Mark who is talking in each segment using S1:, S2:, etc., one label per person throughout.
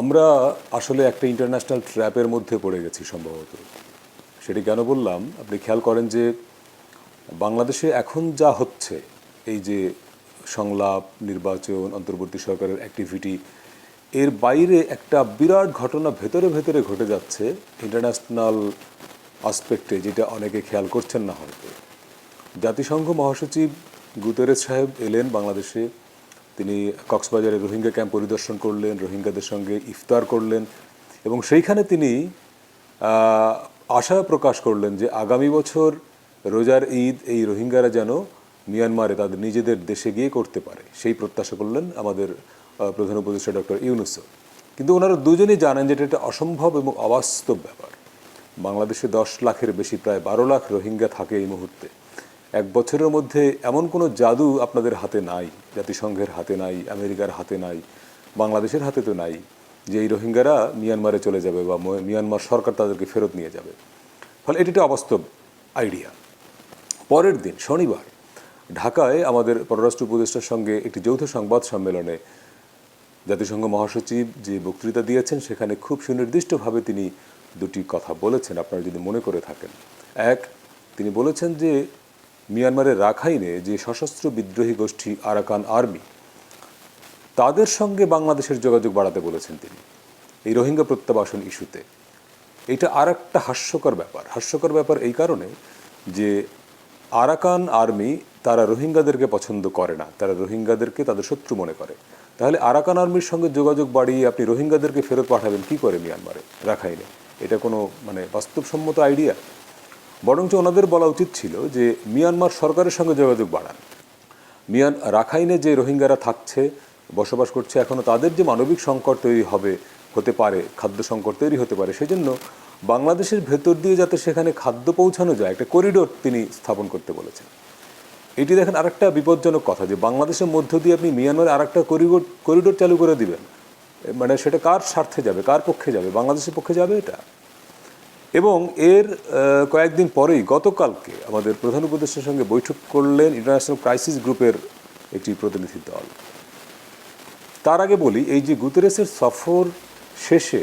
S1: আমরা আসলে একটা ইন্টারন্যাশনাল ট্র্যাপের মধ্যে পড়ে গেছি সম্ভবত। সেটি কেন বললাম? আপনি খেয়াল করেন যে বাংলাদেশে এখন যা হচ্ছে, এই যে সংলাপ, নির্বাচন, অন্তর্বর্তী সরকারের অ্যাক্টিভিটি এর বাইরে একটা বিরাট ঘটনা ভেতরে ভেতরে ঘটে যাচ্ছে ইন্টারন্যাশনাল আসপেক্টে যেটা অনেকে খেয়াল করছেন না হয়তো। জাতিসংঘ মহাসচিব গুতেরেস সাহেব এলেন বাংলাদেশে তিনি কক্সবাজারে রোহিঙ্গা ক্যাম্প পরিদর্শন করলেন, রোহিঙ্গাদের সঙ্গে ইফতার করলেন এবং সেইখানে তিনি আশা প্রকাশ করলেন যে আগামী বছর রোজার ঈদ এই রোহিঙ্গারা যেন মিয়ানমারে তাদের নিজেদের দেশে গিয়ে করতে পারে। সেই প্রত্যাশা করলেন আমাদের প্রধান উপদেষ্টা ডক্টর ইউনুসও কিন্তু ওনারা দুজনেই জানেন যে এটা অসম্ভব এবং অবাস্তব ব্যাপার। বাংলাদেশে দশ লাখের বেশি, প্রায় বারো লাখ রোহিঙ্গা থাকে এই মুহূর্তে। এক বছরের মধ্যে এমন কোনো জাদু আপনাদের হাতে নাই, জাতিসংঘের হাতে নাই, আমেরিকার হাতে নাই, বাংলাদেশের হাতে তো নাই, যে এই রোহিঙ্গারা মিয়ানমারে চলে যাবে বা মিয়ানমার সরকার তাদেরকে ফেরত নিয়ে যাবে। ফলে এটি একটা অবাস্তব আইডিয়া পরের দিন, শনিবার, ঢাকায় আমাদের পররাষ্ট্র উপদেষ্টার সঙ্গে একটি যৌথ সংবাদ সম্মেলনে জাতিসংঘ মহাসচিব যে বক্তৃতা দিয়েছেন, সেখানে খুব সুনির্দিষ্টভাবে তিনি দুটি কথা বলেছেন, আপনারা যদি মনে করে থাকেন। এক, তিনি বলেছেন যে মিয়ানমারের রাখাইনে যে সশস্ত্র বিদ্রোহী গোষ্ঠী আরাকান আর্মি, তাদের সঙ্গে বাংলাদেশের যোগাযোগ বাড়াতে বলেছেন তিনি। এই রোহিঙ্গা প্রত্যাবাসন ইস্যুতে। এটা আর একটা হাস্যকর ব্যাপার। হাস্যকর ব্যাপার এই কারণে যে আরাকান আর্মি তারা রোহিঙ্গাদেরকে পছন্দ করে না। তারা রোহিঙ্গাদেরকে তাদের শত্রু মনে করে। তাহলে আরাকান আর্মির সঙ্গে যোগাযোগ বাড়িয়ে আপনি রোহিঙ্গাদেরকে ফেরত পাঠাবেন কি করে মিয়ানমারে, রাখাইনে? এটা কোনো মানে বাস্তবসম্মত আইডিয়া? বরঞ্চ ওনাদের বলা উচিত ছিল যে মিয়ানমার সরকারের সঙ্গে যোগাযোগ বাড়ান। মিয়ান রাখাইনে যে রোহিঙ্গারা থাকছে, বসবাস করছে এখনও তাদের যে মানবিক সংকট তৈরি হবে, হতে পারে, খাদ্য সংকট তৈরি হতে পারে, সেজন্য বাংলাদেশের ভেতর দিয়ে যাতে সেখানে খাদ্য পৌঁছানো যায়, একটা করিডোর তিনি স্থাপন করতে বলেছেন। এটি দেখেন আরেকটা বিপজ্জনক কথা যে বাংলাদেশের মধ্য দিয়ে আপনি মিয়ানমারে আরেকটা করিডোর করিডোর চালু করে দিবেন। মানে সেটা কার স্বার্থে যাবে, কার পক্ষে যাবে? বাংলাদেশের পক্ষে যাবে এটা? এবং এর কয়েকদিন পরেই গতকালকে আমাদের প্রধান উপদেষ্টার সঙ্গে বৈঠক করলেন ইন্টারন্যাশনাল ক্রাইসিস গ্রুপের একটি প্রতিনিধি দল। তার আগে বলি, এই যে গুতেরেসের সফর শেষে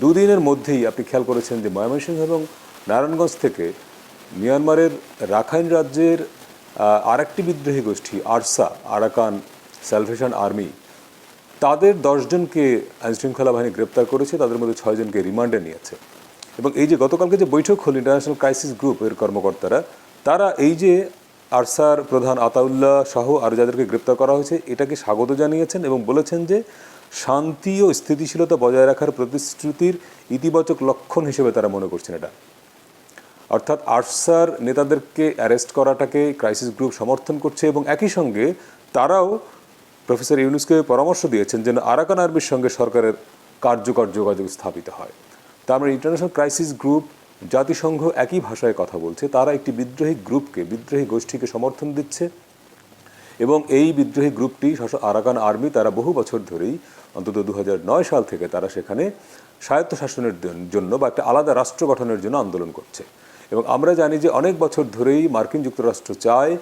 S1: দুদিনের মধ্যেই আপনি খেয়াল করেছেন যে ময়মনসিংহ এবং নারায়ণগঞ্জ থেকে মিয়ানমারের রাখাইন রাজ্যের আরেকটি বিদ্রোহী গোষ্ঠী, আরসা, আরাকান স্যালভেশন আর্মি তাদের দশজনকে আইনশৃঙ্খলা বাহিনী গ্রেপ্তার করেছে, তাদের মধ্যে ছয়জনকে রিমান্ডে নিয়েছে। এবং এই যে গতকালকে যে বৈঠক হল ইন্টারন্যাশনাল ক্রাইসিস গ্রুপের কর্মকর্তারা, তারা এই যে আরসার প্রধান আতাউল্লাহ সহ আর যাদেরকে গ্রেপ্তার করা হয়েছে, এটাকে স্বাগত জানিয়েছেন এবং বলেছেন যে শান্তি ও স্থিতিশীলতা বজায় রাখার প্রতিশ্রুতির ইতিবাচক লক্ষণ হিসেবে তারা মনে করছেন এটা। অর্থাৎ আরসার নেতাদেরকে অ্যারেস্ট করাটাকে ক্রাইসিস গ্রুপ সমর্থন করছে এবং একই সঙ্গে তারাও প্রফেসর ইউনুসকে পরামর্শ দিয়েছেন যেন আরাকান আর্মির সঙ্গে সরকারের কার্যকর যোগাযোগ স্থাপিত হয়। তার মানে ইন্টারন্যাশনাল ক্রাইসিস গ্রুপ জাতিসংঘ একই ভাষায় কথা বলছে। তারা একটি বিদ্রোহী গ্রুপকে, বিদ্রোহী গোষ্ঠীকে সমর্থন দিচ্ছে এবং এই বিদ্রোহী গ্রুপটি আরাকান আর্মি তারা বহু বছর ধরেই, অন্তত দু হাজার নয় সাল থেকে তারা সেখানে স্বায়ত্তশাসনের জন্য বা একটা আলাদা রাষ্ট্র গঠনের জন্য আন্দোলন করছে। এবং আমরা জানি যে অনেক বছর ধরেই মার্কিন যুক্তরাষ্ট্র চায়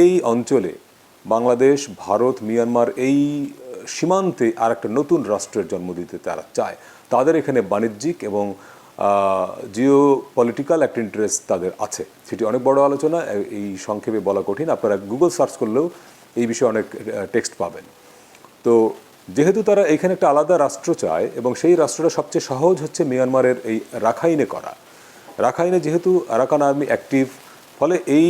S1: এই অঞ্চলে বাংলাদেশ, ভারত, মিয়ানমার এই সীমান্তে আর একটা নতুন রাষ্ট্রের জন্ম দিতে তারা চায়। তাদের এখানে বাণিজ্যিক এবং জিও পলিটিক্যাল একটা ইন্টারেস্ট তাদের আছে। সেটি অনেক বড় আলোচনা এই সংক্ষেপে বলা কঠিন। আপনারা গুগল সার্চ করলেও এই বিষয়ে অনেক টেক্সট পাবেন। তো যেহেতু তারা এখানে একটা আলাদা রাষ্ট্র চায় এবং সেই রাষ্ট্রটা সবচেয়ে সহজ হচ্ছে মিয়ানমারের এই রাখাইনে করা। রাখাইনে যেহেতু আরাকান আর্মি অ্যাক্টিভ ফলে এই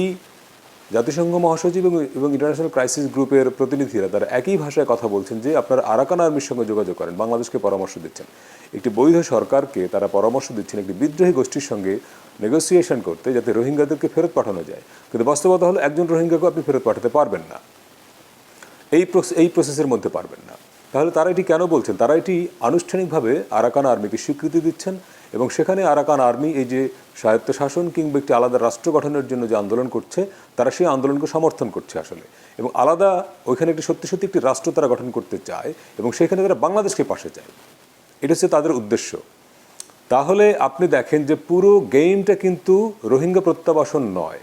S1: জাতিসংঘ মহাসচিব এবং ইন্টারন্যাশনাল ক্রাইসিস গ্রুপের প্রতিনিধিরা তারা একই ভাষায় কথা বলছেন যে আপনারা আরাকান আর্মির সঙ্গে যোগাযোগ করেন, বাংলাদেশকে পরামর্শ দিচ্ছেন। একটি বৈধ সরকারকে তারা পরামর্শ দিচ্ছেন একটি বিদ্রোহী গোষ্ঠীর সঙ্গে নেগোসিয়েশন করতে যাতে রোহিঙ্গাদেরকে ফেরত পাঠানো যায়। কিন্তু বাস্তবতা হলো একজন রোহিঙ্গাকে আপনি ফেরত পাঠাতে পারবেন না। এই এই প্রসেসের মধ্যে পারবেন না। তাহলে তারা এটি কেন বলছেন? তারা এটি আনুষ্ঠানিকভাবে আরাকান আর্মিকে স্বীকৃতি দিচ্ছেন এবং সেখানে আরাকান আর্মি, এই যে স্বায়ত্তশাসন কিংবা একটি আলাদা রাষ্ট্র গঠনের জন্য যে আন্দোলন করছে, তারা সেই আন্দোলনকে সমর্থন করছে আসলে। এবং আলাদা ওইখানে একটি সত্যি সত্যি একটি রাষ্ট্র তারা গঠন করতে চায় এবং সেখানে তারা বাংলাদেশকে পাশে চায়। এটা হচ্ছে তাদের উদ্দেশ্য। তাহলে আপনি দেখেন যে পুরো গেমটা কিন্তু রোহিঙ্গা প্রত্যাবাসন নয়।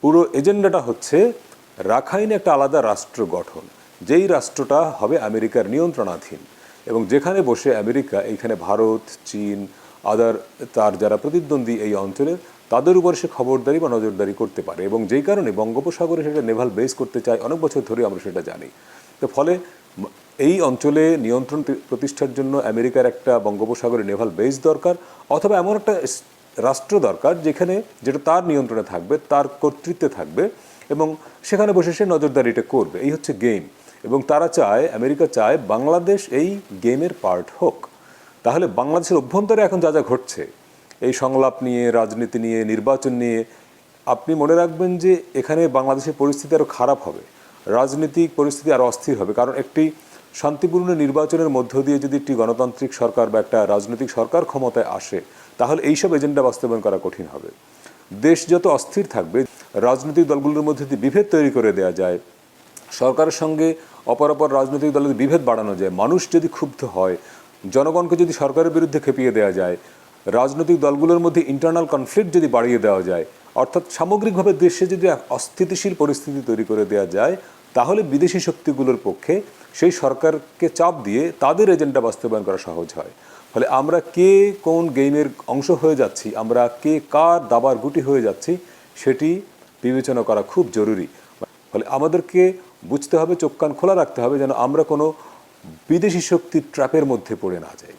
S1: পুরো এজেন্ডাটা হচ্ছে রাখাইনে একটা আলাদা রাষ্ট্র গঠন, যেই রাষ্ট্রটা হবে আমেরিকার নিয়ন্ত্রণাধীন। এবং যেখানে বসে আমেরিকা, এইখানে ভারত, চীন আদার তার যারা প্রতিদ্বন্দ্বী এই অঞ্চলের তাদের উপর সে খবরদারি বা নজরদারি করতে পারে এবং যেই কারণে বঙ্গোপসাগরে সেটা নেভাল বেস করতে চায়, অনেক বছর ধরে আমরা সেটা জানি। তো ফলে এই অঞ্চলে নিয়ন্ত্রণ প্রতিষ্ঠার জন্য আমেরিকার একটা বঙ্গোপসাগরে নেভাল বেস দরকার অথবা এমন একটা রাষ্ট্র দরকার যেখানে যেটা তার নিয়ন্ত্রণে থাকবে, তার কর্তৃত্বে থাকবে এবং সেখানে বসে সে নজরদারিটা করবে। এই হচ্ছে গেম এবং তারা চায়, আমেরিকা চায় বাংলাদেশ এই গেমের পার্ট হোক। তাহলে বাংলাদেশের অভ্যন্তরে এখন যা যা ঘটছে, এই সংলাপ নিয়ে, রাজনীতি নিয়ে, নির্বাচন নিয়ে, আপনি মনে রাখবেন যে এখানে বাংলাদেশের পরিস্থিতি আরও খারাপ হবে, রাজনৈতিক পরিস্থিতি আরও অস্থির হবে। কারণ একটি শান্তিপূর্ণ নির্বাচনের মধ্য দিয়ে যদি একটি গণতান্ত্রিক সরকার বা একটা রাজনৈতিক সরকার ক্ষমতায় আসে, তাহলে এইসব এজেন্ডা বাস্তবায়ন করা কঠিন হবে। দেশ যত অস্থির থাকবে, রাজনৈতিক দলগুলোর মধ্যে যদি বিভেদ তৈরি করে দেওয়া যায়, সরকারের সঙ্গে অপর অপর রাজনৈতিক দলের বিভেদ বাড়ানো যায়, মানুষ যদি ক্ষুব্ধ হয় জনগণকে যদি সরকারের বিরুদ্ধে খেপিয়ে দেওয়া যায়, রাজনৈতিক দলগুলোর মধ্যে ইন্টারনাল কনফ্লিক্ট যদি বাড়িয়ে দেওয়া যায়, অর্থাৎ সামগ্রিকভাবে দেশে যদি এক অস্থিতিশীল পরিস্থিতি তৈরি করে দেওয়া যায়, তাহলে বিদেশি শক্তিগুলোর পক্ষে সেই সরকারকে চাপ দিয়ে তাদের এজেন্ডা বাস্তবায়ন করা সহজ হয়। ফলে আমরা কে কোন গেমের অংশ হয়ে যাচ্ছি, আমরা কে কার দাবার গুটি হয়ে যাচ্ছি, সেটি বিবেচনা করা খুব জরুরি। ফলে আমাদেরকে বুঝতে হবে, চোখ কান খোলা রাখতে হবে যেন আমরা কোনো বিদেশি শক্তির ট্র্যাপের মধ্যে পড়ে না যাই